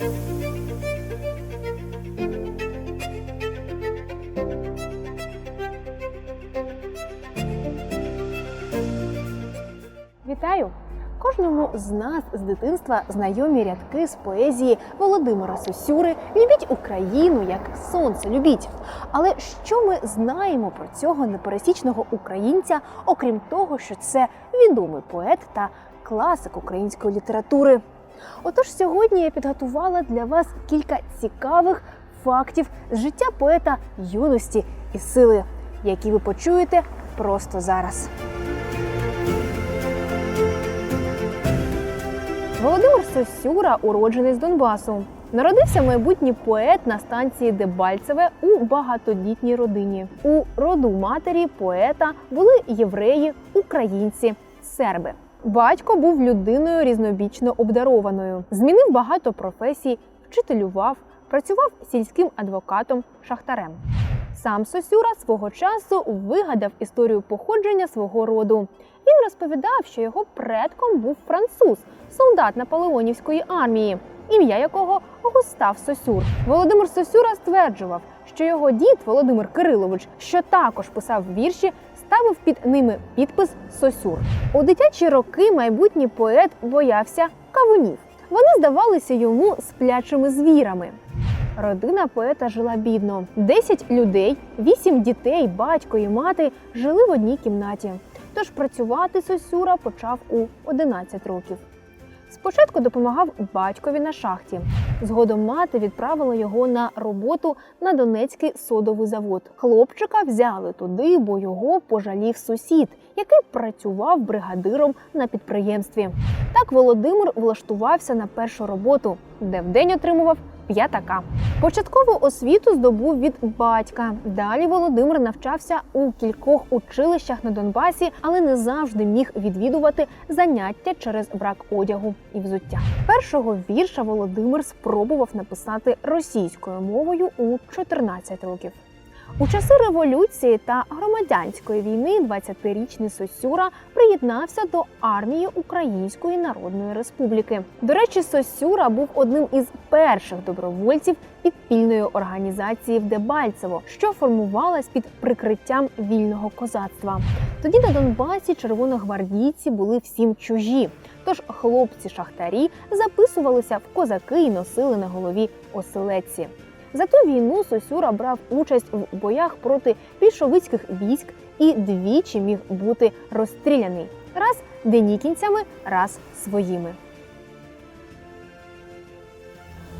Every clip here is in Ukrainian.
Вітаю! Кожному з нас з дитинства знайомі рядки з поезії Володимира Сосюри Любіть Україну як сонце любіть. Але що ми знаємо про цього непересічного українця, окрім того, що це відомий поет та класик української літератури? Отож, сьогодні я підготувала для вас кілька цікавих фактів з життя поета юності і сили, які ви почуєте просто зараз. Володимир Сосюра уроджений з Донбасу. Народився майбутній поет на станції Дебальцеве у багатодітній родині. У роду матері поета були євреї, українці, серби. Батько був людиною різнобічно обдарованою. Змінив багато професій, вчителював, працював сільським адвокатом, шахтарем. Сам Сосюра свого часу вигадав історію походження свого роду. Він розповідав, що його предком був француз, солдат Наполеонівської армії, ім'я якого Густав Сосюр. Володимир Сосюра стверджував, що його дід Володимир Кирилович, що також писав вірші, ставив під ними підпис Сосюр. У дитячі роки майбутній поет боявся кавунів. Вони здавалися йому сплячими звірами. Родина поета жила бідно. Десять людей, вісім дітей, батько і мати жили в одній кімнаті. Тож працювати Сосюра почав у 11 років. Спочатку допомагав батькові на шахті. Згодом мати відправила його на роботу на Донецький содовий завод. Хлопчика взяли туди, бо його пожалів сусід, який працював бригадиром на підприємстві. Так Володимир влаштувався на першу роботу, де вдень отримував п'ятака. Початкову освіту здобув від батька. Далі Володимир навчався у кількох училищах на Донбасі, але не завжди міг відвідувати заняття через брак одягу і взуття. Першого вірша Володимир спробував написати російською мовою у 14 років. У часи революції та громадянської війни 20-річний Сосюра приєднався до армії Української Народної Республіки. До речі, Сосюра був одним із перших добровольців підпільної організації в Дебальцево, що формувалась під прикриттям вільного козацтва. Тоді на Донбасі червоногвардійці були всім чужі. Тож хлопці-шахтарі записувалися в козаки і носили на голові оселедці. За ту війну Сосюра брав участь в боях проти більшовицьких військ і двічі міг бути розстріляний раз денікінцями, раз своїми.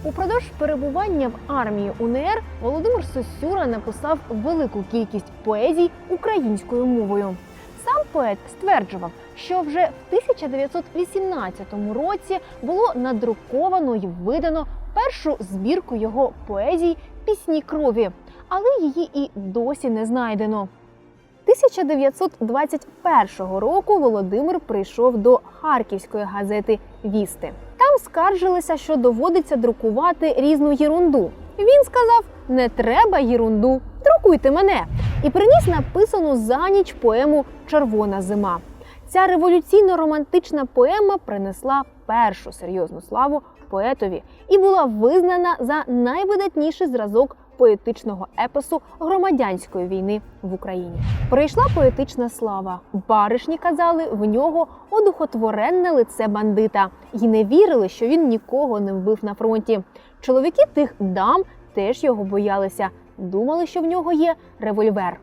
Упродовж перебування в армії УНР Володимир Сосюра написав велику кількість поезій українською мовою. Сам поет стверджував, що вже в 1918 році було надруковано й видано першу збірку його поезій Пісні крові, але її і досі не знайдено. 1921 року Володимир прийшов до харківської газети Вісти. Там скаржилися, що доводиться друкувати різну єрунду. Він сказав: не треба єрунду, друкуйте мене. І приніс написану за ніч поему Червона зима. Ця революційно-романтична поема принесла першу серйозну славу поетові і була визнана за найвидатніший зразок поетичного епосу громадянської війни в Україні. Прийшла поетична слава. Баришні казали в нього одухотворенне лице бандита і не вірили, що він нікого не вбив на фронті. Чоловіки тих дам теж його боялися, думали, що в нього є револьвер.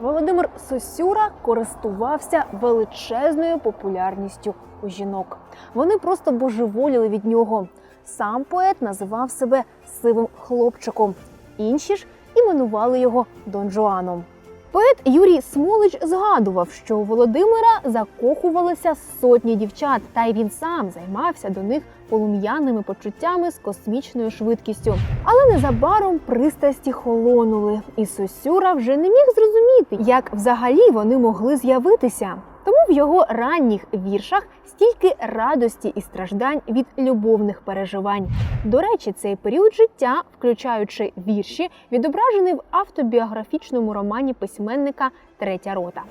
Володимир Сосюра користувався величезною популярністю у жінок. Вони просто божеволіли від нього. Сам поет називав себе сивим хлопчиком. Інші ж іменували його Дон Жуаном. Поет Юрій Смолич згадував, що у Володимира закохувалися сотні дівчат, та й він сам займався до них полум'яними почуттями з космічною швидкістю. Але незабаром пристрасті холонули, і Сосюра вже не міг зрозуміти, як взагалі вони могли з'явитися. Тому в його ранніх віршах стільки радості і страждань від любовних переживань. До речі, цей період життя, включаючи вірші, відображений в автобіографічному романі письменника Третя рота.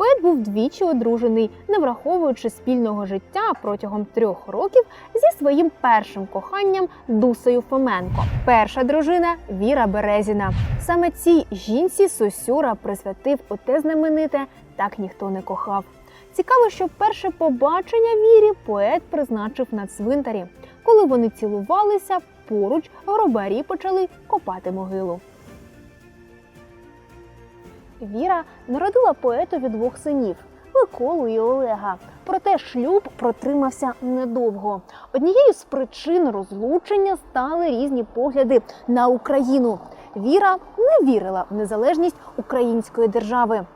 Поет був двічі одружений, не враховуючи спільного життя протягом трьох років зі своїм першим коханням Дусею Фоменко. Перша дружина Віра Березіна. Саме цій жінці Сосюра присвятив оте знамените так ніхто не кохав. Цікаво, що перше побачення вірі поет призначив на цвинтарі. Коли вони цілувалися, поруч гробарі почали копати могилу. Віра народила поетові двох синів Миколу і Олега. Проте шлюб протримався недовго. Однією з причин розлучення стали різні погляди на Україну. Віра не вірила в незалежність української держави.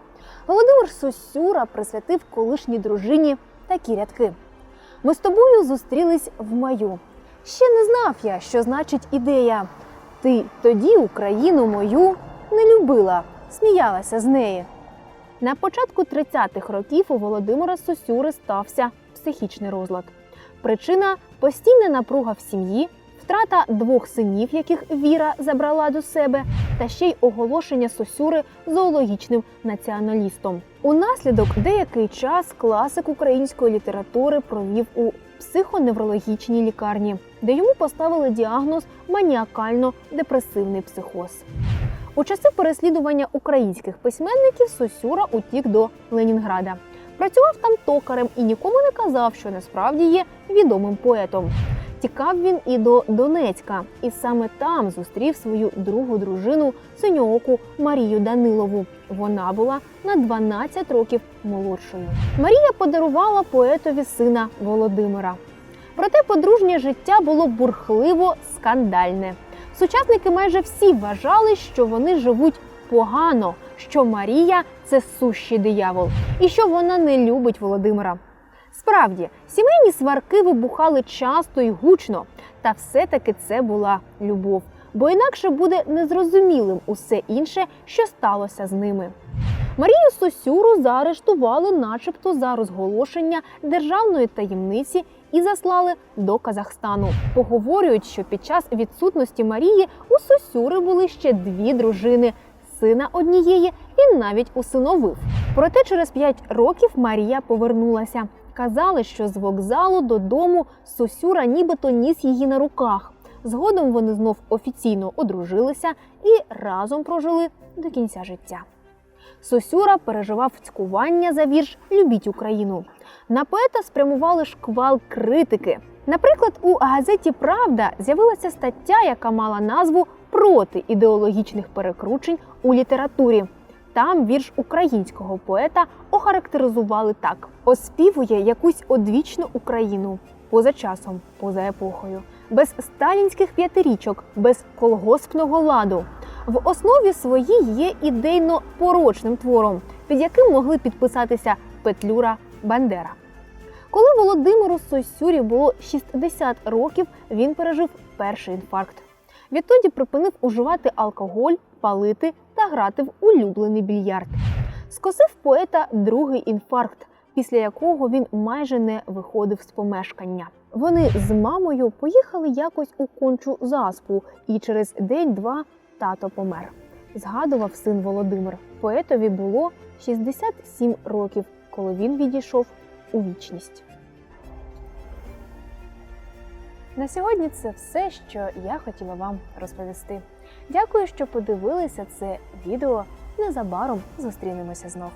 Володимир Сосюра присвятив колишній дружині такі рядки: Ми з тобою зустрілись в маю. Ще не знав я, що значить ідея. Ти тоді Україну мою не любила, сміялася з неї. На початку 30-х років у Володимира Сосюри стався психічний розлад. Причина постійна напруга в сім'ї, втрата двох синів, яких Віра забрала до себе, та ще й оголошення Сосюри зоологічним націоналістом. Унаслідок деякий час класик української літератури провів у психоневрологічній лікарні, де йому поставили діагноз маніакально-депресивний психоз. У часи переслідування українських письменників Сосюра утік до Ленінграда. Працював там токарем і нікому не казав, що насправді є відомим поетом. Тікав він і до Донецька, і саме там зустрів свою другу дружину синьооку Марію Данилову. Вона була на 12 років молодшою. Марія подарувала поетові сина Володимира. Проте подружнє життя було бурхливо скандальне. Сучасники майже всі вважали, що вони живуть погано, що Марія це сущий диявол, і що вона не любить Володимира. Справді, сімейні сварки вибухали часто і гучно, та все-таки це була любов, бо інакше буде незрозумілим усе інше, що сталося з ними. Марію Сосюру заарештували, начебто, за розголошення державної таємниці і заслали до Казахстану. Поговорюють, що під час відсутності Марії у Сосюри були ще дві дружини. Сина однієї він навіть усиновив. Проте через п'ять років Марія повернулася. Казали, що з вокзалу додому Сосюра нібито ніс її на руках. Згодом вони знов офіційно одружилися і разом прожили до кінця життя. Сосюра переживав цькування за вірш Любіть Україну. На поета спрямували шквал критики. Наприклад, у газеті Правда з'явилася стаття, яка мала назву Проти ідеологічних перекручень у літературі. Там вірш українського поета охарактеризували так: оспівує якусь одвічну Україну поза часом, поза епохою, без сталінських п'ятирічок, без колгоспного ладу. В основі своїй є ідейно порочним твором, під яким могли підписатися Петлюра Бандера. Коли Володимиру Сосюрі було 60 років, він пережив перший інфаркт. Відтоді припинив уживати алкоголь, палити та грати в улюблений більярд. Скосив поета другий інфаркт, після якого він майже не виходив з помешкання. Вони з мамою поїхали якось у кончу заспу, і через день-два тато помер. Згадував син Володимир. Поетові було 67 років, коли він відійшов у вічність. На сьогодні це все, що я хотіла вам розповісти. Дякую, що подивилися це відео. Незабаром зустрінемося знов.